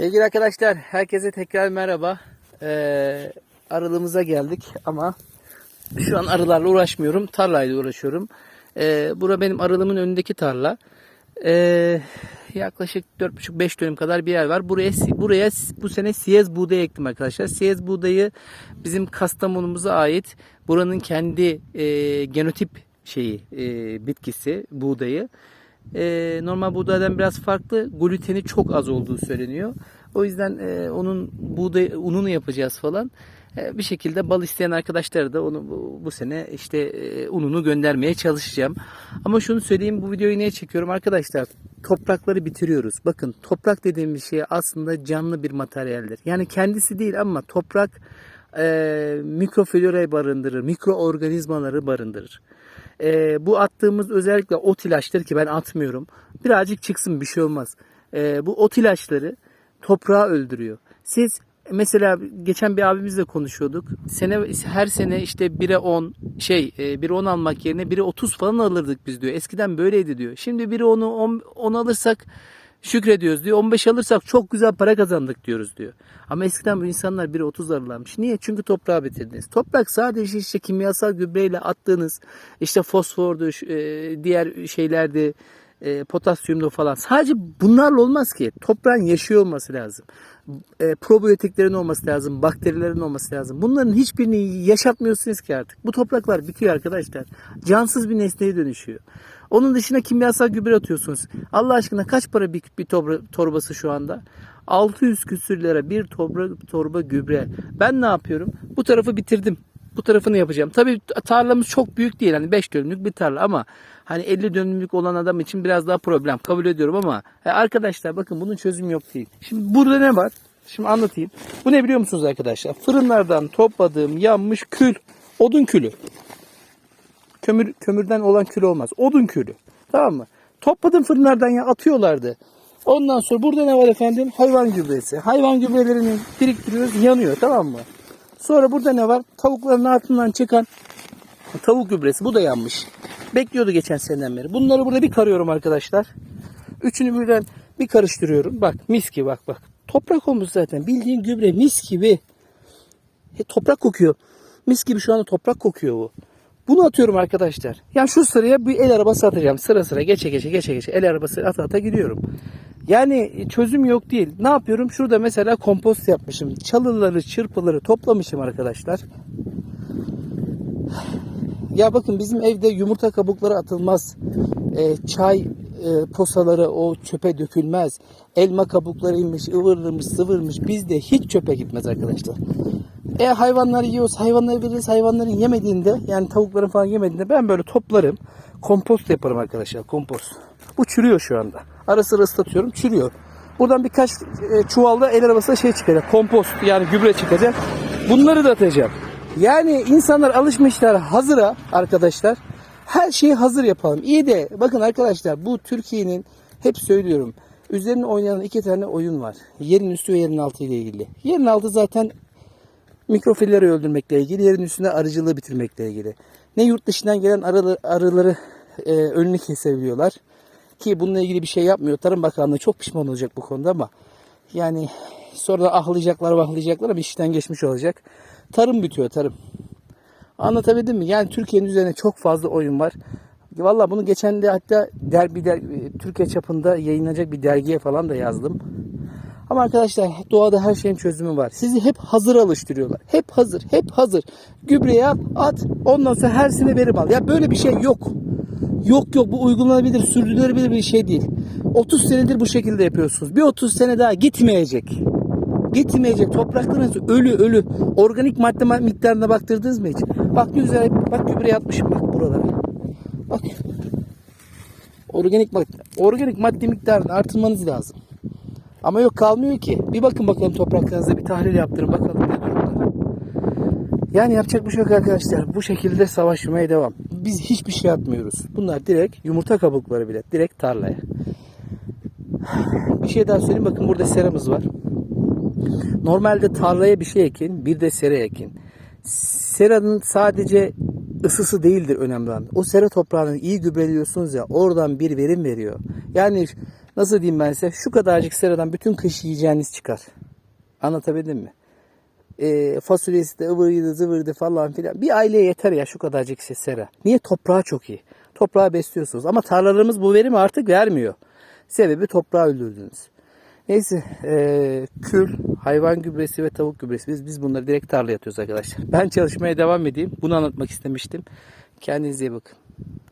Sevgili arkadaşlar, herkese tekrar merhaba. Ee, aralığımıza geldik ama şu an arılarla uğraşmıyorum, tarlayla uğraşıyorum. Ee, bura benim aralığımın önündeki tarla. Ee, yaklaşık 4,5-5 dönüm kadar bir yer var. Buraya buraya bu sene siyez buğday ektim arkadaşlar. Siyez buğdayı bizim Kastamonumuza ait buranın kendi e, genotip şeyi e, bitkisi buğdayı. E, normal buğdaydan biraz farklı. Gluteni çok az olduğu söyleniyor. O yüzden e, onun buğday ununu yapacağız falan. E, bir şekilde bal isteyen arkadaşlara da onu bu, bu sene işte e, ununu göndermeye çalışacağım. Ama şunu söyleyeyim bu videoyu niye çekiyorum arkadaşlar? Toprakları bitiriyoruz. Bakın toprak dediğimiz şey aslında canlı bir materyaldir. Yani kendisi değil ama toprak e, mikroflorayı barındırır, mikroorganizmaları barındırır. E, bu attığımız özellikle ot ilaçları ki ben atmıyorum. Birazcık çıksın bir şey olmaz. E, bu ot ilaçları toprağı öldürüyor. Siz mesela geçen bir abimizle konuşuyorduk. Sene her sene işte 1'e 10 şey e, 1'e 10 almak yerine 1'e 30 falan alırdık biz diyor. Eskiden böyleydi diyor. Şimdi 1'e 10'u 10, 10 alırsak şükrediyoruz diyor. 15 alırsak çok güzel para kazandık diyoruz diyor. Ama eskiden bu insanlar 1'e 30 alırlarmış. Niye? Çünkü toprağı bitirdiniz. Toprak sadece işte kimyasal gübreyle attığınız işte fosfordu, e, diğer şeylerdi, e, potasyumdu falan. Sadece bunlarla olmaz ki. Toprağın yaşıyor olması lazım. E, probiyotiklerin olması lazım. Bakterilerin olması lazım. Bunların hiçbirini yaşatmıyorsunuz ki artık. Bu topraklar bitiyor arkadaşlar. Cansız bir nesneye dönüşüyor. Onun dışında kimyasal gübre atıyorsunuz. Allah aşkına kaç para bir, bir torba, torbası şu anda? 600 küsür lira bir torba, torba gübre. Ben ne yapıyorum? Bu tarafı bitirdim. Bu tarafını yapacağım. Tabii tarlamız çok büyük değil. Hani 5 dönümlük bir tarla ama hani 50 dönümlük olan adam için biraz daha problem. Kabul ediyorum ama e, arkadaşlar bakın bunun çözümü yok değil. Şimdi burada ne var? Şimdi anlatayım. Bu ne biliyor musunuz arkadaşlar? Fırınlardan topladığım yanmış kül. Odun külü. Kömür, kömürden olan kül olmaz. Odun külü. Tamam mı? Topladım fırınlardan ya atıyorlardı. Ondan sonra burada ne var efendim? Hayvan gübresi. Hayvan gübrelerini biriktiriyoruz yanıyor tamam mı? Sonra burada ne var? Tavukların altından çıkan tavuk gübresi. Bu da yanmış. Bekliyordu geçen seneden beri. Bunları burada bir karıyorum arkadaşlar. Üçünü birden bir karıştırıyorum. Bak mis gibi bak bak. Toprak olmuş zaten. Bildiğin gübre mis gibi. E, toprak kokuyor. Mis gibi şu anda toprak kokuyor bu. Bunu atıyorum arkadaşlar. Yani şu sıraya bir el arabası atacağım. Sıra sıra geçe geçe geçe geçe el arabası ata ata gidiyorum. Yani çözüm yok değil. Ne yapıyorum? Şurada mesela kompost yapmışım. Çalıları, çırpıları toplamışım arkadaşlar. Ya bakın bizim evde yumurta kabukları atılmaz. E, çay e, posaları o çöpe dökülmez. Elma kabuklarıymış, ıvırmış, sıvırmış. Bizde hiç çöpe gitmez arkadaşlar. E hayvanları yiyoruz, hayvanları veririz. Hayvanların yemediğinde yani tavukların falan yemediğinde ben böyle toplarım. Kompost yaparım arkadaşlar, kompost. Bu çürüyor şu anda. Ara sıra ıslatıyorum, çürüyor. Buradan birkaç e, çuvalda el arabasında şey çıkacak. Kompost yani gübre çıkacak. Bunları da atacağım. Yani insanlar alışmışlar hazıra arkadaşlar. Her şeyi hazır yapalım. İyi de bakın arkadaşlar bu Türkiye'nin hep söylüyorum. Üzerine oynanan iki tane oyun var. Yerin üstü ve yerin altı ile ilgili. Yerin altı zaten mikrofilleri öldürmekle ilgili, yerin üstünde arıcılığı bitirmekle ilgili. Ne yurt dışından gelen arıları, arıları e, önünü kesebiliyorlar. Ki bununla ilgili bir şey yapmıyor. Tarım Bakanlığı çok pişman olacak bu konuda ama yani sonra da ahlayacaklar vahlayacaklar ama işten geçmiş olacak. Tarım bitiyor tarım. Anlatabildim mi? Yani Türkiye'nin üzerine çok fazla oyun var. Valla bunu geçen de hatta der, bir der, Türkiye çapında yayınlanacak bir dergiye falan da yazdım. Ama arkadaşlar doğada her şeyin çözümü var. Sizi hep hazır alıştırıyorlar. Hep hazır, hep hazır. Gübreye at, at. Ondan sonra her sene verim al. Ya böyle bir şey yok. Yok yok bu uygulanabilir, sürdürülebilir bir şey değil. 30 senedir bu şekilde yapıyorsunuz. Bir 30 sene daha gitmeyecek. Gitmeyecek. Topraklarınız ölü ölü. Organik madde miktarına baktırdınız mı hiç? Bak güzel. Bak gübreye atmışım bak buralara. Bak. Organik madde, organik madde miktarını artırmanız lazım. Ama yok kalmıyor ki. Bir bakın bakalım topraklarınıza bir tahlil yaptırın bakalım. Yani yapacak bir şey yok arkadaşlar. Bu şekilde savaşmaya devam. Biz hiçbir şey atmıyoruz. Bunlar direkt yumurta kabukları bile. Direkt tarlaya. Bir şey daha söyleyeyim. Bakın burada seramız var. Normalde tarlaya bir şey ekin, bir de sera ekin. Seranın sadece ısısı değildir önemli olan. O sera toprağını iyi gübreliyorsunuz ya oradan bir verim veriyor. Yani nasıl diyeyim ben size şu kadarcık seradan bütün kış yiyeceğiniz çıkar. Anlatabildim mi? E, fasulyesi de ıvırıydı zıvırıydı falan filan. Bir aileye yeter ya şu kadarcık şey sera. Niye? Toprağı çok iyi. Toprağı besliyorsunuz. Ama tarlalarımız bu verimi artık vermiyor. Sebebi toprağı öldürdünüz. Neyse e, kül, hayvan gübresi ve tavuk gübresi biz, biz bunları direkt tarlaya atıyoruz arkadaşlar. Ben çalışmaya devam edeyim. Bunu anlatmak istemiştim. Kendinize iyi bakın.